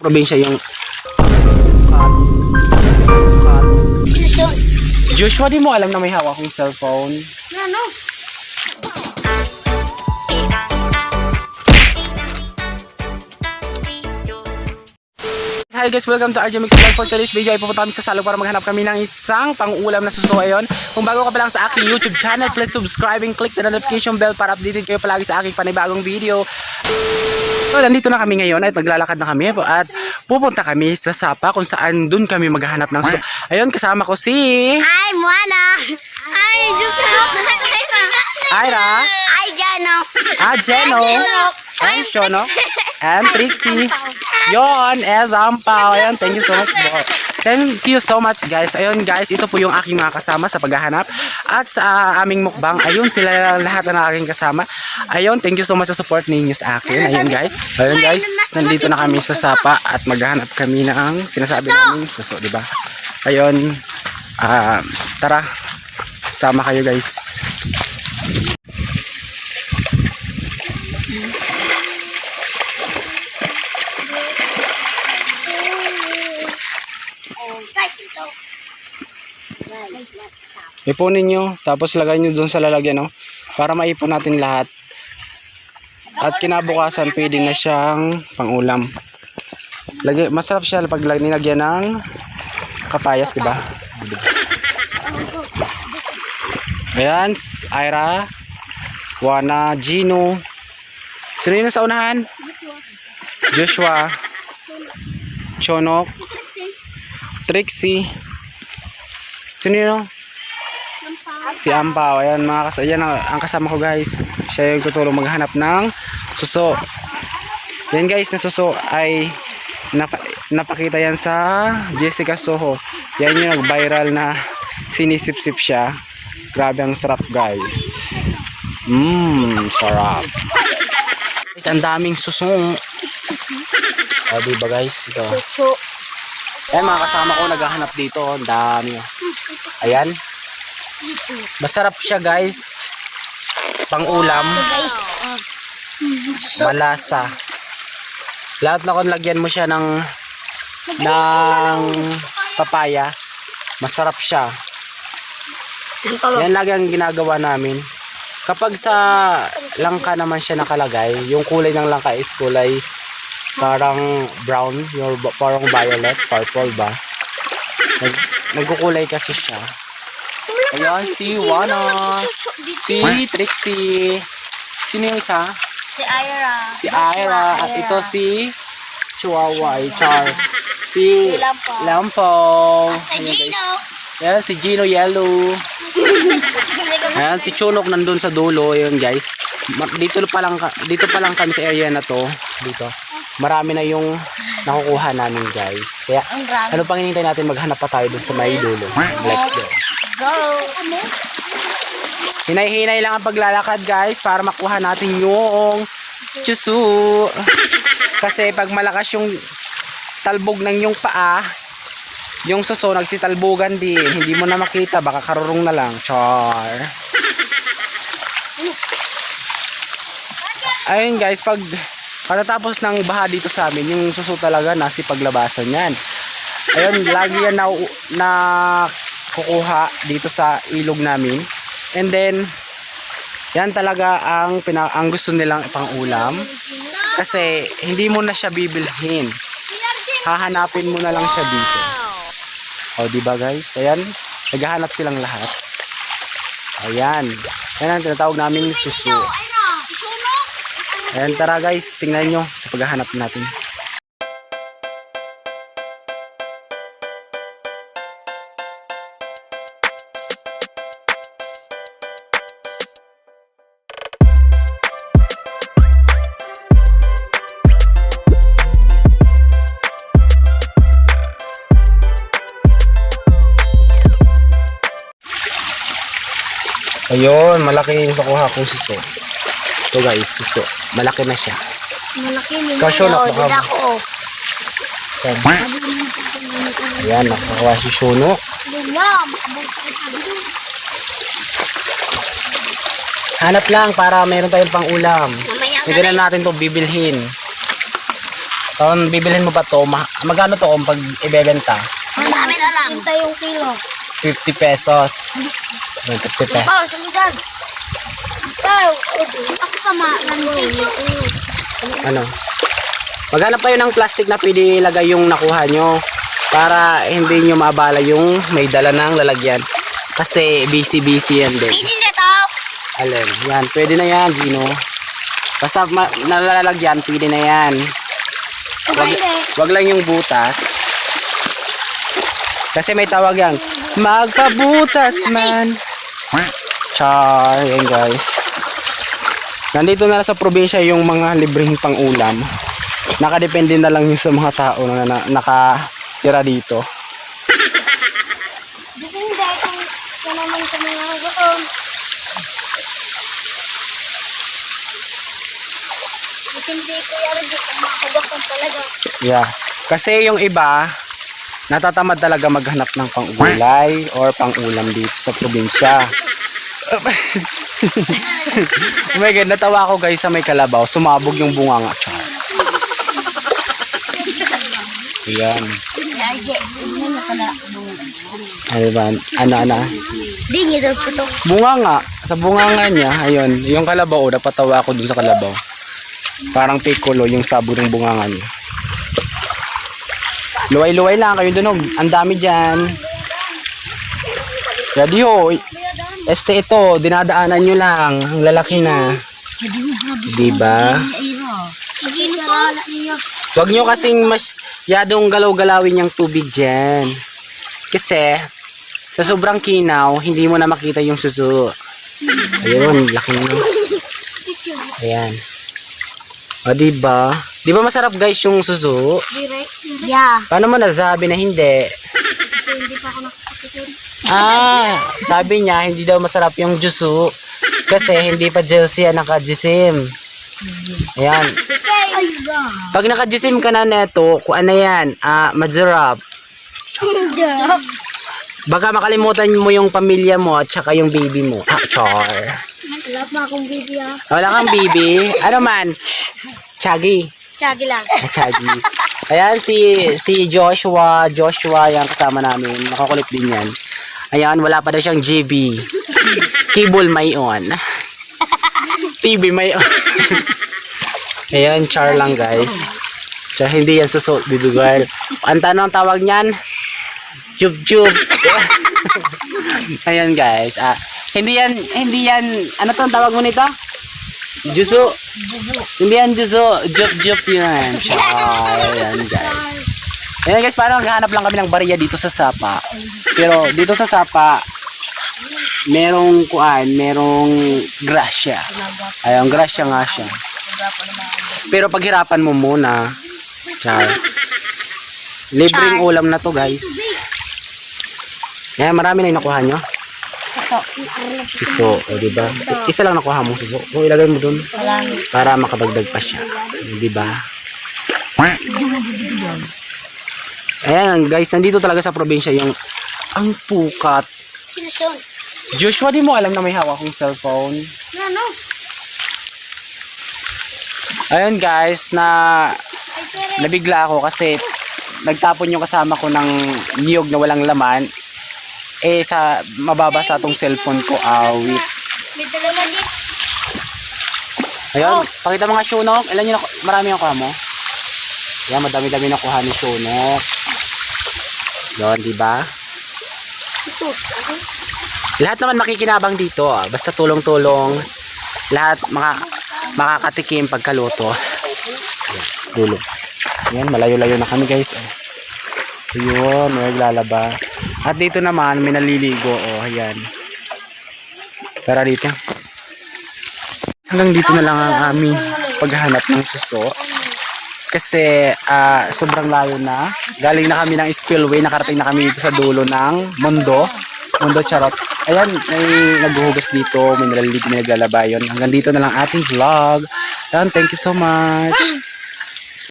probinsya yung cut. Cut. Joshua, di mo alam na may hawak kong cellphone. Ano? Hi guys, welcome to RJ Mix Vlog. For today's video ay pupunta kami sa salog para maghanap kami ng isang pang-ulam na suso ayon. Kung bago ka pa lang sa aking YouTube channel, please subscribe and click the notification bell para updated kayo palagi sa aking panibagong video. So, nandito na kami ngayon at naglalakad na kami at pupunta kami sa Sapa kung saan dun kami maghahanap ng suso. Ayun, kasama ko si Hi, Moana! Hi, Diyos ko! Ira, Hi, Jano! ah, Jeno, and Shono, and Trixie. Yon, as ampaw. Ayan, thank you so much po. Thank you so much guys. Ayun guys, ito po yung aking mga kasama sa paghahanap. At sa aming mukbang, ayun sila lahat na aking kasama. Ayun, thank you so much sa support ninyo sa akin. Ayun guys. Ayun guys, nandito na kami sa Sapa at maghahanap kami ng sinasabi namin suso, di ba? Ayun, ah, tara, sama kayo guys. Ipunin nyo, tapos lagay nyo dun sa lalagyan, no? Para maipon natin lahat. At kinabukasan, pwede na siyang pangulam. Lagi, masarap siya pag lag- nilagyan ng kapayas, di ba? Ayan, Ira, Juana, Gino. Sino yun sa unahan? Joshua, Chonok, Trixie. Sino yun? Si Ampaw. Ayan, mga kas ayan ang, kasama ko guys. Siya yung tutulong maghanap ng suso. Yan guys, na suso ay napa- napakita yan sa Jessica Soho. Yan yung nag-viral na sinisip-sip siya. Grabe ang sarap guys. Mmm, sarap. Guys, ang daming suso. O, diba guys? Ito. So, Ayan mga kasama ko naghahanap dito. Ang dami. Ayan. Masarap siya guys. Pang ulam. Malasa. Lahat na kung lagyan mo siya ng ng papaya. Masarap siya. Yan lagi ang ginagawa namin. Kapag sa langka naman siya nakalagay, yung kulay ng langka is kulay parang brown, ba- parang violet, purple ba? Nag, nagkukulay kasi siya. Ayan, si Wana, si Trixie, sino yung isa? Si Ira. Si Ira, at ito si Chihuahua, ay Char. Si. Lampong. Si. Gino. Ayan, si Gino Yellow. Ayan, si Chunok nandun sa dulo. Ayan, guys. Dito pa lang, dito pa lang kami sa area na to. Dito. Marami na yung nakukuha namin, guys. Kaya, ano pang hinintay natin maghanap pa tayo dun sa may dulo. Let's go. Go. Hinay-hinay lang ang paglalakad, guys, para makuha natin yung chusu. Kasi pag malakas yung talbog ng yung paa, yung suso nagsitalbogan din. Hindi mo na makita, baka karurong na lang. Char. Ayun guys, pag pagkatapos ng baha dito sa amin, yung suso talaga nasi paglabasan yan. Ayun, lagi yan na, na kukuha dito sa ilog namin. And then, yan talaga ang, pina, ang gusto nilang pang-ulam. Kasi, hindi mo na siya bibilhin. Hahanapin mo na lang siya dito. O, di ba guys? Ayan, naghahanap silang lahat. Ayan. Yan ang tinatawag namin suso. Ayan, tara guys, tingnan nyo sa paghahanap natin. Ayun, malaki yung nakuha kong suso. Ito guys, suso. Malaki na siya. Malaki ni Kasyo, Mayo. napaka- Dila ko. So, ayan, nakakuha si Shuno. Hanap lang para meron tayong pang ulam. Hindi na natin to bibilhin. Taon, bibilhin mo ba to? Ma- magkano to kung pag ibebenta? Hindi namin alam. Pinta yung kilo. 50 pesos. Ayun, 50 pesos. Ako ka ma-ransin. Ano? Maghanap kayo ng plastic na pwede ilagay yung nakuha nyo para hindi nyo maabala yung may dala ng lalagyan. Kasi busy-busy yan din. Pwede na to. Alin, yan. Pwede na yan, Gino. Basta nalalagyan, pwede na yan. Wag, wag lang yung butas. Kasi may tawag yan. Magpabutas man. Char, yan guys. Nandito na sa probinsya yung mga libreng pang-ulam. Nakadepende na lang yung sa mga tao na, na nakatira dito. Depende kung ka naman sa mga doon. Depende ko yan kung makagapan talaga. Yeah. Kasi yung iba, natatamad talaga maghanap ng pang-gulay or pang-ulam dito sa probinsya. oh my God, natawa ako guys sa may kalabaw. Sumabog yung bunga nga. Char. Ayan. Ano ba? Ano, ano? Bunga nga. Sa bunga nga niya, ayun. Yung kalabaw, napatawa ako dun sa kalabaw. Parang piccolo yung sabog ng bunga nga niya. Luway-luway lang kayo dun. oh. Ang dami dyan. Ready ho. Este ito, dinadaanan nyo lang. Ang lalaki na. Diba? Huwag nyo kasing mas yadong galaw-galawin yung tubig dyan. Kasi, sa sobrang kinaw, hindi mo na makita yung suso. Ayun, laki na. Ayan. O, diba? Di ba masarap guys yung suso? Yeah. Paano mo nasabi na hindi? Kasi hindi pa ako nakakatikin. Ah, sabi niya, hindi daw masarap yung jusu. Kasi hindi pa juicy yan nakajisim. Ayan. Pag nakajisim ka na neto, kung ano yan, ah, masarap. Baka makalimutan mo yung pamilya mo at saka yung baby mo. Ah, char. Wala pa akong baby ah. Wala kang baby? Ano man? Chagi. Tsagi lang. Ah, Chagi. Ayan, si, si Joshua. Joshua, yan kasama namin. Nakakulit din yan. Ayan, wala pa daw siyang GB. Cable may on. TV may on. Ayan, char lang guys. Char, hindi yan suso, baby girl. Ang tanong tawag niyan? Jub jub. Ayan guys. Ah, hindi yan, hindi yan, ano to tawag mo nito? Juso. Hindi yan juso. Jup jup yan. Char. Ayan guys. Ayan guys, parang maghahanap lang kami ng bariya dito sa Sapa. Pero dito sa Sapa, merong kuan, merong grasya. Ayun, grasya nga siya. Pero paghirapan mo muna. Char. Libreng ulam na to guys. Ayan, marami na yung nakuha nyo. Saso. Siso, o diba? Isa lang nakuha mo siso. Kung ilagay mo dun Wala. para makadagdag pa siya. Diba? Ayan guys, nandito talaga sa probinsya yung ang pukat. Sino siya? Joshua, di mo alam na may hawak kong cellphone. Ano? Ayun guys, na nabigla ako kasi nagtapon yung kasama ko ng niyog na walang laman. Eh sa mababa sa tong cellphone ko, awit. Din. Ayun, pakita mo nga Shunok. Ilan naku- marami yung kuha mo? Yan, madami-dami nakuha ni Shunok. Yun, di ba? Lahat naman makikinabang dito. ah. Basta tulong-tulong. Lahat maka, makakatikim pagkaluto. Dulo. Yan, malayo-layo na kami guys. Oh. So, yun, may naglalaba. At dito naman, may naliligo. Oh, ayan. Tara dito. Hanggang dito na lang ang aming paghahanap ng suso. Kasi ah, sobrang layo na. Galing na kami ng spillway. Nakarating na kami dito sa dulo ng mundo. Mundo charot. Ayan, may naghuhugas dito. May naliligo, may naglalaba yun. Hanggang dito na lang ating vlog. Ayan, thank you so much.